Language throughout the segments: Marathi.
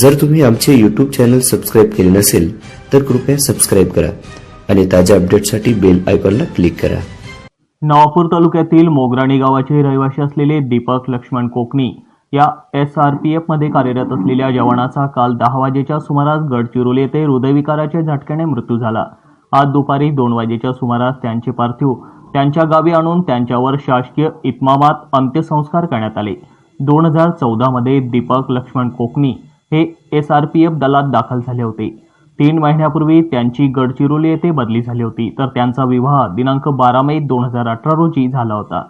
जर तुम्ही आमचे यूट्यूब चॅनल सबस्क्राईब केले नसेल तर कृपया सबस्क्राईब करा आणि ताज्या अपडेटसाठी बेल आयकॉनला क्लिक करा. नवापूर तालुक्यातील मोगराणी गावाचे रहिवासी असलेले दीपक लक्ष्मण कोकणी या एस आर पी एफमध्ये कार्यरत असलेल्या जवानाचा काल दहा वाजेच्या सुमारास गडचिरोली येथे हृदयविकाराच्या झटक्याने मृत्यू झाला. आज दुपारी दोन वाजेच्या सुमारास त्यांचे पार्थिव त्यांच्या गावी आणून त्यांच्यावर शासकीय इतमामात अंत्यसंस्कार करण्यात आले. दोन हजार चौदामध्ये दीपक लक्ष्मण कोकणी हे एस आर पी एफ दलात दाखल झाले होते. तीन महिन्यापूर्वी त्यांची गडचिरोली येथे बदली झाली होती. तर त्यांचा विवाह दिनांक बारा मे दोन हजार अठरा रोजी झाला होता.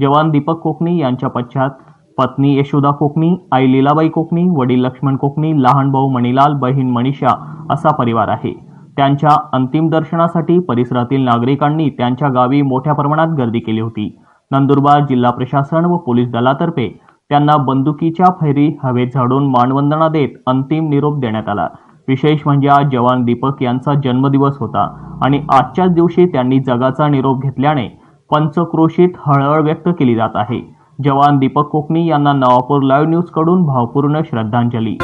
जवान दीपक कोकणी यांच्या पश्चात पत्नी यशोदा कोकणी आई लीलाबाई कोकणी वडील लक्ष्मण कोकणी लहान भाऊ मणिलाल बहीण मनीषा असा परिवार आहे. त्यांच्या अंतिम दर्शनासाठी परिसरातील नागरिकांनी त्यांच्या गावी मोठ्या प्रमाणात गर्दी केली होती. नंदुरबार जिल्हा प्रशासन व पोलीस दलातर्फे त्यांना बंदुकीच्या फैरी हवेत झाडून मानवंदना देत अंतिम निरोप देण्यात आला. विशेष म्हणजे आज जवान दीपक यांचा जन्मदिवस होता आणि आजच्याच दिवशी त्यांनी जगाचा निरोप घेतल्याने पंचक्रोशीत हळहळ व्यक्त केली जात आहे. जवान दीपक कोकणी यांना नवापूर लाईव्ह न्यूजकडून भावपूर्ण श्रद्धांजली.